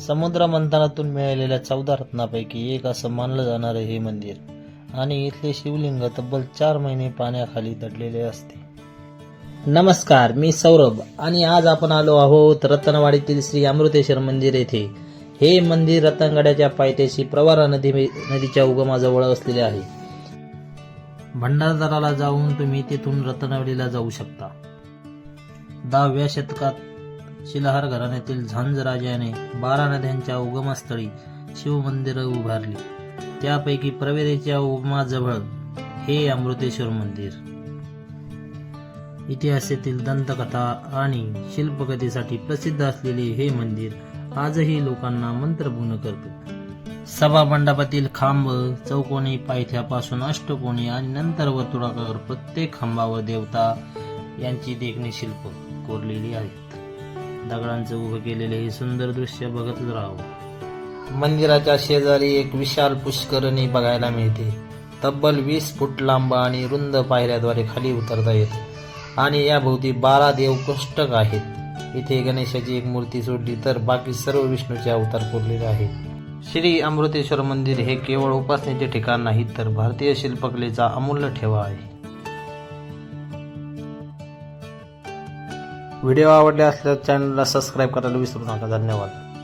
समुद्र मंथनातून मिळालेल्या चौदा रत्नापैकी एक असं मानलं जाणारं हे मंदिर. आणि इथले शिवलिंग तब्बल चार महिने पाण्याखाली दडलेले असते. नमस्कार मी सौरभ. आणि आज आपण आलो आहोत रतनवाडीतील श्री अमृतेश्वर मंदिर येथे. हे मंदिर रतनगडाच्या पायथ्याशी प्रवारा नदी नदीच्या उगमाजवळ असलेले आहे. भंडारदराला जाऊन तुम्ही तिथून रतनवाडीला जाऊ शकता. दहाव्या शतकात शिलाहार घराण्यातील झांज राजाने बारा नद्यांच्या उगमस्थळी शिवमंदिरं उभारली. त्यापैकी प्रवेदेच्या उगमाजवळ हे अमृतेश्वर मंदिर. इतिहासातील दंतकथा आणि शिल्पकथेसाठी प्रसिद्ध असलेले हे मंदिर आजही लोकांना मंत्रपूर्ण करते. सभा मंडपातील खांब चौकोनी पायथ्यापासून अष्टकोनी आणि नंतर वर्तुळाकार प्रत्येक खांबावर देवता यांची देखणी शिल्प कोरलेली आहेत. दगडांचं उभं केलेले हे सुंदर दृश्य बघत राहावं. मंदिराच्या शेजारी एक विशाल पुष्करणी बघायला मिळते. तब्बल वीस फूट लांब आणि रुंद पायऱ्याद्वारे खाली उतरता येते. आणि याभोवती बारा देव आहेत. इथे गणेशाची एक मूर्ती सोडली तर बाकी सर्व विष्णूचे अवतार कोरलेले आहेत. श्री अमृतेश्वर मंदिर हे केवळ उपासनेचे ठिकाण नाही तर भारतीय शिल्पकलेचा अमूल्य ठेवा आहे. व्हिडिओ आवडले असल्यास चॅनलला सबस्क्राईब करायला विसरू नका. धन्यवाद.